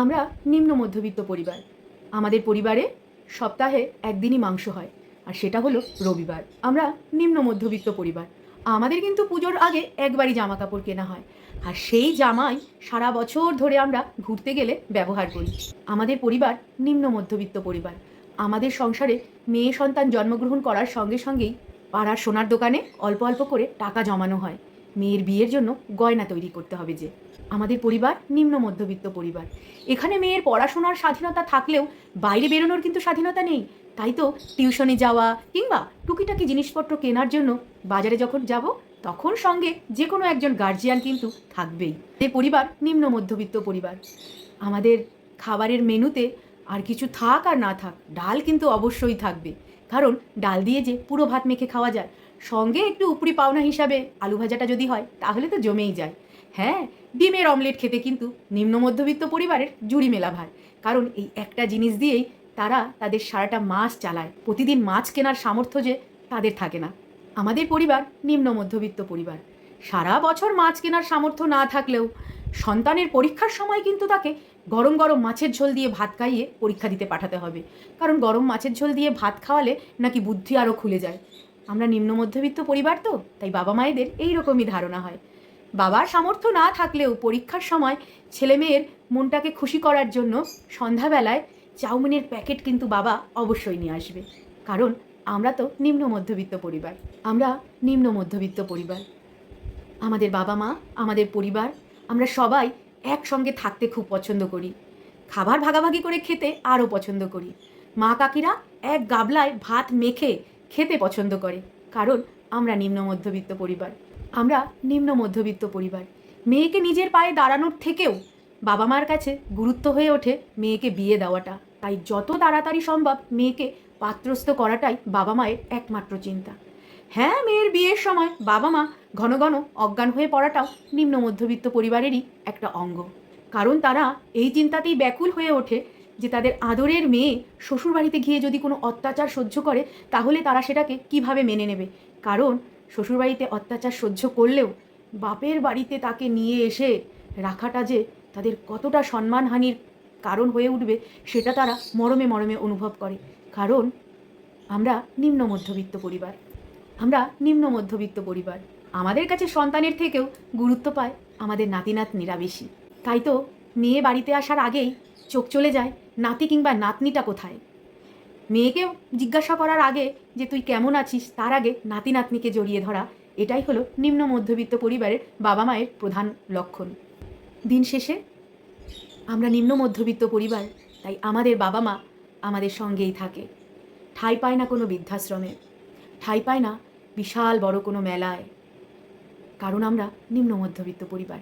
আমরা নিম্ন মধ্যবিত্ত পরিবার। আমাদের পরিবারে সপ্তাহে একদিনই মাংস হয়, আর সেটা হলো রবিবার। আমরা নিম্ন মধ্যবিত্ত পরিবার। আমাদের কিন্তু পুজোর আগে একবারই জামা কাপড় কেনা হয়, আর সেই জামাই সারা বছর ধরে আমরা ঘুরতে গেলে ব্যবহার করি। আমাদের পরিবার নিম্ন মধ্যবিত্ত পরিবার। আমাদের সংসারে মেয়ে সন্তান জন্মগ্রহণ করার সঙ্গে সঙ্গেই পাড়ার সোনার দোকানে অল্প অল্প করে টাকা জমানো হয়। মেয়ের বিয়ের জন্য গয়না তৈরি করতে হবে যে। আমাদের পরিবার নিম্ন মধ্যবিত্ত পরিবার। এখানে মেয়ের পড়াশোনার স্বাধীনতা থাকলেও বাইরে বেরোনোর কিন্তু স্বাধীনতা নেই। তাই তো টিউশনে যাওয়া কিংবা টুকিটাকি জিনিসপত্র কেনার জন্য বাজারে যখন যাব, তখন সঙ্গে যে কোনো একজন গার্জিয়ান কিন্তু থাকবেই। এই পরিবার নিম্ন মধ্যবিত্ত পরিবার। আমাদের খাবারের মেনুতে আর কিছু থাক আর না থাক, ডাল কিন্তু অবশ্যই থাকবে। কারণ ডাল দিয়ে যে পুরো ভাত মেখে খাওয়া যায় সঙ্গে একটু উপরি পাওনা হিসাবে আলু ভাজাটা যদি হয়, তাহলে তো জমেই যায়। হ্যাঁ ডিমের অমলেট খেতে কিন্তু নিম্ন মধ্যবিত্ত পরিবারের জুড়ি মেলা ভার। কারণ এই একটা জিনিস দিয়েই তারা তাদের সারাটা মাস চালায়। প্রতিদিন মাছ কেনার সামর্থ্য যে তাদের থাকে না। আমাদের পরিবার নিম্ন মধ্যবিত্ত পরিবার। সারা বছর মাছ কেনার সামর্থ্য না থাকলেও সন্তানের পরীক্ষার সময় কিন্তু তাকে গরম গরম মাছের ঝোল দিয়ে ভাত খাইয়ে পরীক্ষা দিতে পাঠাতে হবে। কারণ গরম মাছের ঝোল দিয়ে ভাত খাওয়ালে নাকি বুদ্ধি আরও খুলে যায়। আমরা নিম্ন মধ্যবিত্ত পরিবার তো, তাই বাবা মায়েদের এই রকমই ধারণা হয়। বাবার সামর্থ্য না থাকলেও পরীক্ষার সময় ছেলে মেয়ের মনটাকে খুশি করার জন্য সন্ধ্যাবেলায় চাউমিনের প্যাকেট কিন্তু বাবা অবশ্যই নিয়ে আসবে। কারণ আমরা তো নিম্ন মধ্যবিত্ত পরিবার, আমরা নিম্ন মধ্যবিত্ত পরিবার। আমাদের বাবা মা, আমাদের পরিবার, আমরা সবাই একসঙ্গে থাকতে খুব পছন্দ করি। খাবার ভাগাভাগি করে খেতে আরও পছন্দ করি। মা কাকিরা এক গাবলায় ভাত মেখে খেতে পছন্দ করে, কারণ আমরা নিম্ন মধ্যবিত্ত পরিবার। আমরা নিম্ন মধ্যবিত্ত পরিবার। মেয়েকে নিজের পায়ে দাঁড়ানোর থেকেও বাবা মার কাছে গুরুত্ব হয়ে ওঠে মেয়েকে বিয়ে দেওয়াটা। তাই যত তাড়াতাড়ি সম্ভব মেয়েকে পাত্রস্থ করাটাই বাবা মায়ের একমাত্র চিন্তা। হ্যাঁ মেয়ের বিয়ের সময় বাবা মা ঘন ঘন অজ্ঞান হয়ে পড়াটাও নিম্ন মধ্যবিত্ত পরিবারেরই একটা অঙ্গ। কারণ তারা এই চিন্তাতেই ব্যাকুল হয়ে ওঠে যে তাদের আদরের মেয়ে শ্বশুরবাড়িতে গিয়ে যদি কোনো অত্যাচার সহ্য করে, তাহলে তারা সেটাকে কীভাবে মেনে নেবে? কারণ শ্বশুরবাড়িতে অত্যাচার সহ্য করলেও বাপের বাড়িতে তাকে নিয়ে এসে রাখাটা যে তাদের কতটা সম্মানহানির কারণ হয়ে উঠবে, সেটা তারা মরমে মরমে অনুভব করে। কারণ আমরা নিম্ন মধ্যবিত্ত পরিবার। আমরা নিম্ন মধ্যবিত্ত পরিবার। আমাদের কাছে সন্তানের থেকেও গুরুত্ব পায় আমাদের নাতি নাতনিরা বেশি। তাই তো মেয়ে বাড়িতে আসার আগেই চোখ চলে যায় নাতি কিংবা নাতনিটা কোথায়? মেয়েকে জিজ্ঞাসা করার আগে যে তুই কেমন আছিস, তার আগে নাতি নাতনিকে জড়িয়ে ধরা, এটাই হলো নিম্ন মধ্যবিত্ত পরিবারের বাবা মায়ের প্রধান লক্ষণ। দিন শেষে, আমরা নিম্ন মধ্যবিত্ত পরিবার, তাই আমাদের বাবা মা আমাদের সঙ্গেই থাকে। ঠাঁই পায় না কোনো বৃদ্ধাশ্রমে, ঠাঁই পায় না বিশাল বড় কোনো মেলায়, কারণ আমরা নিম্ন মধ্যবিত্ত পরিবার।